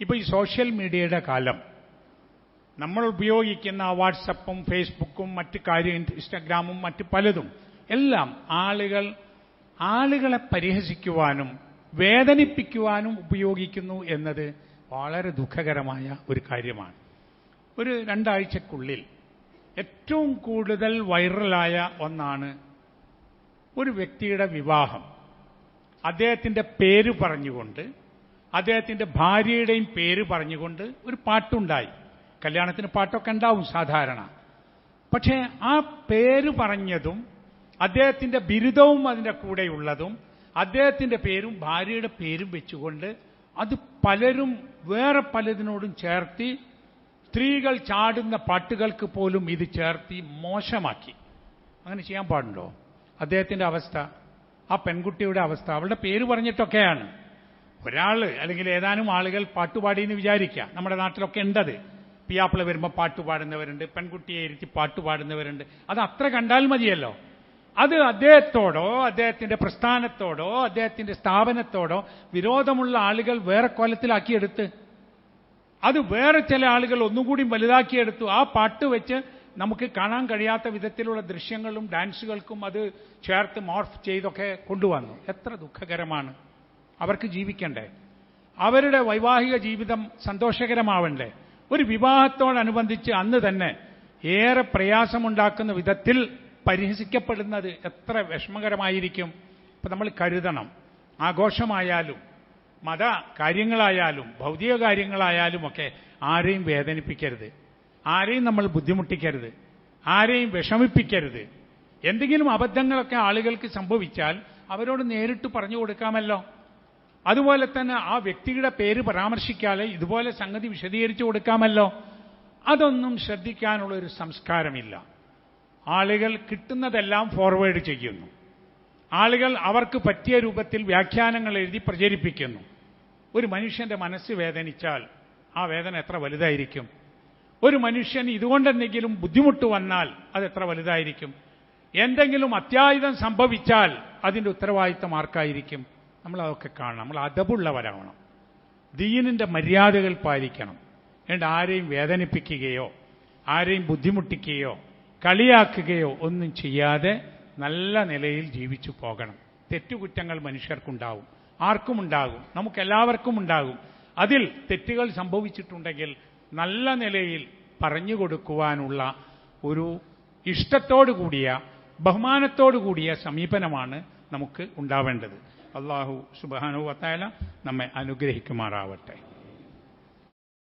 ഇപ്പോൾ ഈ സോഷ്യൽ മീഡിയയുടെ കാലം. നമ്മൾ ഉപയോഗിക്കുന്ന വാട്സപ്പും ഫേസ്ബുക്കും മറ്റ് കാര്യം ഇൻസ്റ്റാഗ്രാമും മറ്റ് പലതും. എല്ലാം ആളുകൾ ആളുകളെ പരിഹസിക്കുവാനും വേദനിപ്പിക്കുവാനും ഉപയോഗിക്കുന്നു എന്നത് വളരെ ദുഃഖകരമായ ഒരു കാര്യമാണ്. ഒരു രണ്ടാഴ്ചക്കുള്ളിൽ ഏറ്റവും കൂടുതൽ വൈറലായ ഒന്നാണ് ഒരു വ്യക്തിയുടെ വിവാഹം. അദ്ദേഹത്തിന്റെ പേര് പറഞ്ഞുകൊണ്ട് അദ്ദേഹത്തിന്റെ ഭാര്യയുടെയും പേര് പറഞ്ഞുകൊണ്ട് ഒരു പാട്ടുണ്ടായി. കല്യാണത്തിന് പാട്ടൊക്കെ ഉണ്ടാവും സാധാരണ. പക്ഷേ ആ പേര് പറഞ്ഞതും അദ്ദേഹത്തിന്റെ ബിരുദവും അതിന്റെ കൂടെയുള്ളതും അദ്ദേഹത്തിന്റെ പേരും ഭാര്യയുടെ പേരും വെച്ചുകൊണ്ട് അത് പലരും വേറെ പലതിനോടും ചേർത്തി സ്ത്രീകൾ ചാടുന്ന പാട്ടുകൾക്ക് പോലും ഇത് ചേർത്തി മോശമാക്കി. അങ്ങനെ ചെയ്യാൻ പാടുണ്ടോ? അദ്ദേഹത്തിന്റെ അവസ്ഥ ആ പെൺകുട്ടിയുടെ അവസ്ഥ അവളുടെ പേര് പറഞ്ഞിട്ടൊക്കെയാണ്. ഒരാൾ അല്ലെങ്കിൽ ഏതാനും ആളുകൾ പാട്ടുപാടി എന്ന് വിചാരിക്കുക. നമ്മുടെ നാട്ടിലൊക്കെ ഉണ്ടത്. പിയാപ്പിള വരുമ്പോൾ പാട്ടുപാടുന്നവരുണ്ട് പെൺകുട്ടിയെ ഇരുത്തി പാട്ടുപാടുന്നവരുണ്ട് അത് അത്ര കണ്ടാൽ മതിയല്ലോ. അത് അദ്ദേഹത്തോടോ അദ്ദേഹത്തിന്റെ പ്രസ്ഥാനത്തോടോ അദ്ദേഹത്തിന്റെ സ്ഥാപനത്തോടോ വിരോധമുള്ള ആളുകൾ വേറെ കൊലത്തിലാക്കിയെടുത്ത് അത് വേറെ ചില ആളുകൾ ഒന്നുകൂടി വലുതാക്കിയെടുത്തു. ആ പാട്ട് വെച്ച് നമുക്ക് കാണാൻ കഴിയാത്ത വിധത്തിലുള്ള ദൃശ്യങ്ങളും ഡാൻസുകൾക്കും അത് ചേർത്ത് മോർഫ് ചെയ്തൊക്കെ കൊണ്ടുവന്നു. എത്ര ദുഃഖകരമാണ്. അവർക്ക് ജീവിക്കണ്ടേ? അവരുടെ വൈവാഹിക ജീവിതം സന്തോഷകരമാവണ്ടേ? ഒരു വിവാഹത്തോടനുബന്ധിച്ച് അന്ന് തന്നെ ഏറെ പ്രയാസമുണ്ടാക്കുന്ന വിധത്തിൽ പരിഹസിക്കപ്പെടുന്നത് എത്ര വിഷമകരമായിരിക്കും. ഇപ്പൊ നമ്മൾ കരുതണം. ആഘോഷമായാലും മത കാര്യങ്ങളായാലും ഭൗതിക കാര്യങ്ങളായാലും ഒക്കെ ആരെയും വേദനിപ്പിക്കരുത്. ആരെയും നമ്മൾ ബുദ്ധിമുട്ടിക്കരുത്. ആരെയും വിഷമിപ്പിക്കരുത്. എന്തെങ്കിലും അബദ്ധങ്ങളൊക്കെ ആളുകൾക്ക് സംഭവിച്ചാൽ അവരോട് നേരിട്ട് പറഞ്ഞു കൊടുക്കാമല്ലോ. അതുപോലെ തന്നെ ആ വ്യക്തിയുടെ പേര് പരാമർശിക്കാതെ ഇതുപോലെ സംഗതി വിശദീകരിച്ചു കൊടുക്കാമല്ലോ? അതൊന്നും ശ്രദ്ധിക്കാനുള്ള ഒരു സംസ്കാരമില്ല. ആളുകൾ കിട്ടുന്നതെല്ലാം ഫോർവേഡ് ചെയ്യുന്നു. ആളുകൾ അവർക്ക് പറ്റിയ രൂപത്തിൽ വ്യാഖ്യാനങ്ങൾ എഴുതി പ്രചരിപ്പിക്കുന്നു. ഒരു മനുഷ്യന്റെ മനസ്സ് വേദനിച്ചാൽ ആ വേദന എത്ര വലുതായിരിക്കും? ഒരു മനുഷ്യൻ ഇതുകൊണ്ടെന്തെങ്കിലും ബുദ്ധിമുട്ട് വന്നാൽ അത് എത്ര വലുതായിരിക്കും? എന്തെങ്കിലും അത്യായുധം സംഭവിച്ചാൽ അതിന്റെ ഉത്തരവാദിത്തം ആർക്കായിരിക്കും? നമ്മൾ അതൊക്കെ കാണണം. നമ്മൾ അതബുള്ളവരാവണം ദീനിന്റെ മര്യാദകൾ പാലിക്കണം. എന്നിട്ട് ആരെയും വേദനിപ്പിക്കുകയോ ആരെയും ബുദ്ധിമുട്ടിക്കുകയോ കളിയാക്കുകയോ ഒന്നും ചെയ്യാതെ നല്ല നിലയിൽ ജീവിച്ചു പോകണം. തെറ്റുകുറ്റങ്ങൾ മനുഷ്യർക്കുണ്ടാവും. ആർക്കുമുണ്ടാകും? നമുക്കെല്ലാവർക്കും ഉണ്ടാകും. അതിൽ തെറ്റുകൾ സംഭവിച്ചിട്ടുണ്ടെങ്കിൽ നല്ല നിലയിൽ പറഞ്ഞു കൊടുക്കുവാനുള്ള ഒരു ഇഷ്ടത്തോടു കൂടിയ ബഹുമാനത്തോടു കൂടിയ സമീപനമാണ് നമുക്ക് ഉണ്ടാവേണ്ടത്. അള്ളാഹു സുബാനു വത്തായാല നമ്മെ അനുഗ്രഹിക്കുമാറാവട്ടെ.